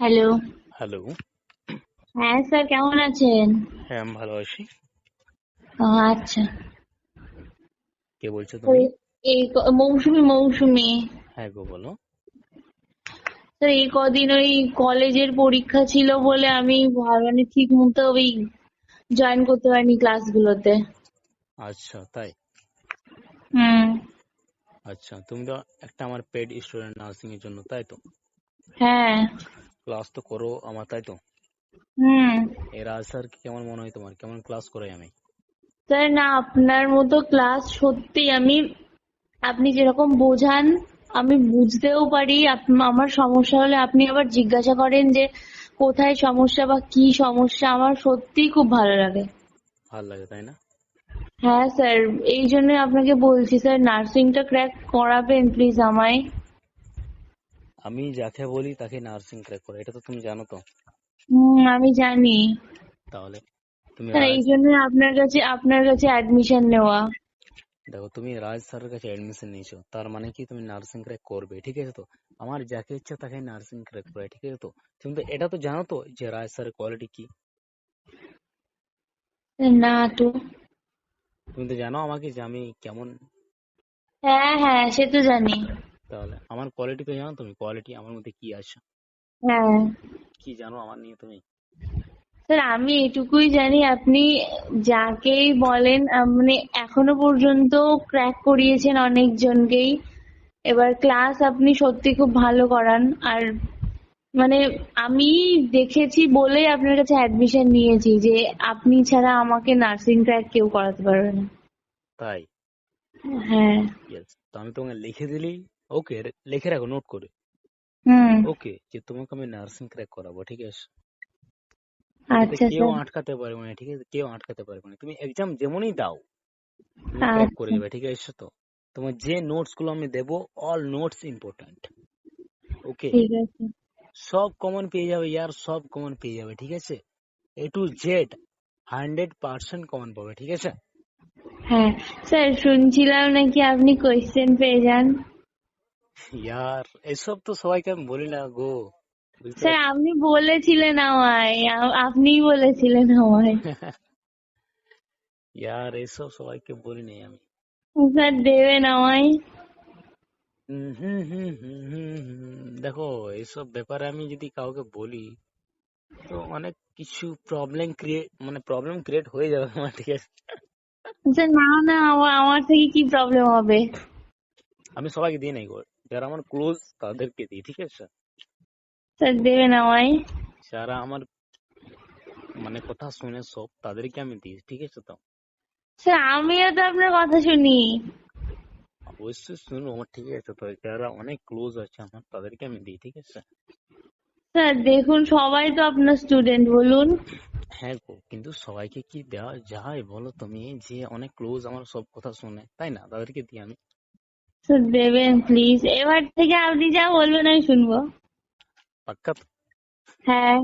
Hello. Hello. হ্যাঁ sir কেমন আছেন? হ্যাঁ আমি ভালো আছি। ও, আচ্ছা। কে বলছো তুমি? এই- মৌসুমি মৌসুমি। হ্যাঁ গো বলো। স্যার এই কদিন ওই কলেজের পরীক্ষা ছিল বলে আমি মানে ঠিক মতো ওই জয়েন করতে পারিনি ক্লাসগুলোতে আচ্ছা তাই? হুম। আচ্ছা তুমি তো একটা আমার পেড স্টুডেন্ট নার্সিং এর জন্য তাই তো? হ্যাঁ। ক্লাস তো করো আমার তাই তো? হুম। এর স্যার কেমন মনে হয় তোমার? কেমন ক্লাস করাই আমি? স্যার না আপনার মতো ক্লাস সত্যি আমি আপনি যেরকম বোঝান আমি বুঝতেও পারি। আমার সমস্যা হলে আপনি আবার জিজ্ঞাসা করেন যে কোথায় সমস্যা বা কি সমস্যা? আমার সত্যিই খুব ভালো লাগে। ভালো লাগে তাই না? হ্যাঁ স্যার। এই জন্য আপনাকে বলছি স্যার নার্সিংটা ক্র্যাক করাবেন প্লিজ আমায়। আমি যাকে বলি তাকে নার্সিং ক্র্যাক করে এটা তো তুমি জানো তো। হুম আমি জানি। তাহলে তুমি স্যার এই জন্য আপনার কাছে আপনার কাছে অ্যাডমিশন নেওয়া। দেখো তুমি রাজ স্যারের কাছে এডমিশন নিয়েছো। তার মানে কি তুমি নার্সিং ক্র্যাক করবে ঠিক আছে তো? আমার যাকে ইচ্ছা তাকে নার্সিং ক্র্যাক করে ঠিক আছে তো? তুমি তো এটা তো জানো তো যে রাজ স্যারের কোয়ালিটি কি? না তো। তুমি তো জানো আমাকে যে আমি কেমন? হ্যাঁ হ্যাঁ সে তো জানি। তাহলে আমার কোয়ালিটি তো জানো তুমি? কোয়ালিটি আমার মধ্যে কি আছে? হ্যাঁ। কি জানো আমার নিয়ে তুমি? স্যার আমি এটুকুই জানি আপনি যাকেই বলেন মানে এখনও পর্যন্ত ক্র্যাক করিয়েছেন অনেকজনকেই। এবার ক্লাস আপনি সত্যি খুব ভালো করান আর মানে আমি দেখেছি বলেই আপনার কাছে অ্যাডমিশন নিয়েছি যে আপনি ছাড়া আমাকে নার্সিং ক্র্যাক কেউ করাতে পারবে না। তাই? হ্যাঁ। তো আমি তোমাকে লিখে দিলি। ওকে লিখে রাখো নোট করে। হুম। ওকে যে তোমাকে আমি নার্সিং ক্র্যাক করাবো ঠিক আছে? আচ্ছা কেউ আটকাতে পারবে না ঠিক আছে? কেউ আটকাতে পারবে না তুমি এক্সাম যেমনই দাও তুমি করে আচ্ছা যাবে ঠিক আছে? তো তোমার যে নোটসগুলো আমি দেবো অল নোটস ইম্পর্ট্যান্ট ওকে ঠিক আছে। সব কমন পেয়ে যাবে ইয়ার সব কমন পেয়ে যাবে ঠিক আছে? A to Z hundred percent common পাবে ঠিক আছে? হ্যাঁ স্যার শুনছিলাম নাকি আপনি কোয়েশ্চেন পেয়ে যান? ইয়ার এসব তো সবাইকে আমি বলি না গো বুঝতে স্যার আপনি বলেছিলেন আমায় আ- আপনিই বলেছিলেন আমায়। ইয়ার এসব সবাইকে বলি নাই আমি। স্যার দেবেন আমায়। হুম হুম হুম হুম হুম হুম। দেখো এইসব ব্যাপারে আমি যদি কাউকে বলি তো অনেক কিছু প্রবলেম ক্রিয়েট মানে প্রবলেম ক্রিয়েট হয়ে যাবে আমার ঠিক আছে স্যার না না আমার আমার থেকে কি প্রবলেম হবে? আমি সবাইকে দিই নাই গো। যারা আমার ক্লোজ তাদেরকে দিই ঠিক আছে? স্যার দেবেন আমায়। যারা আমার মানে কথা শুনে সব তাদেরকে আমি দিই ঠিক আছে তো? স্যার আমিও তো আপনার কথা শুনি। অবশ্যই শুনব আমার ঠিক আছে। তো যারা অনেক ক্লোজ আছে আমার তাদেরকে আমি দিই ঠিক আছে? স্যার দেখুন সবাই তো আপনার স্টুডেন্ট বলুন। হ্যাঁ গো কিন্তু সবাইকে কি দেওয়া যায় বলো তুমি যে অনেক ক্লোজ আমার সব কথা শুনে তাই না? তাদেরকে দিই আমি। স্যার দেবেন প্লিজ এবার থেকে আপনি যা বলবেন আমি শুনব। পাক্কা? তো? হ্যাঁ।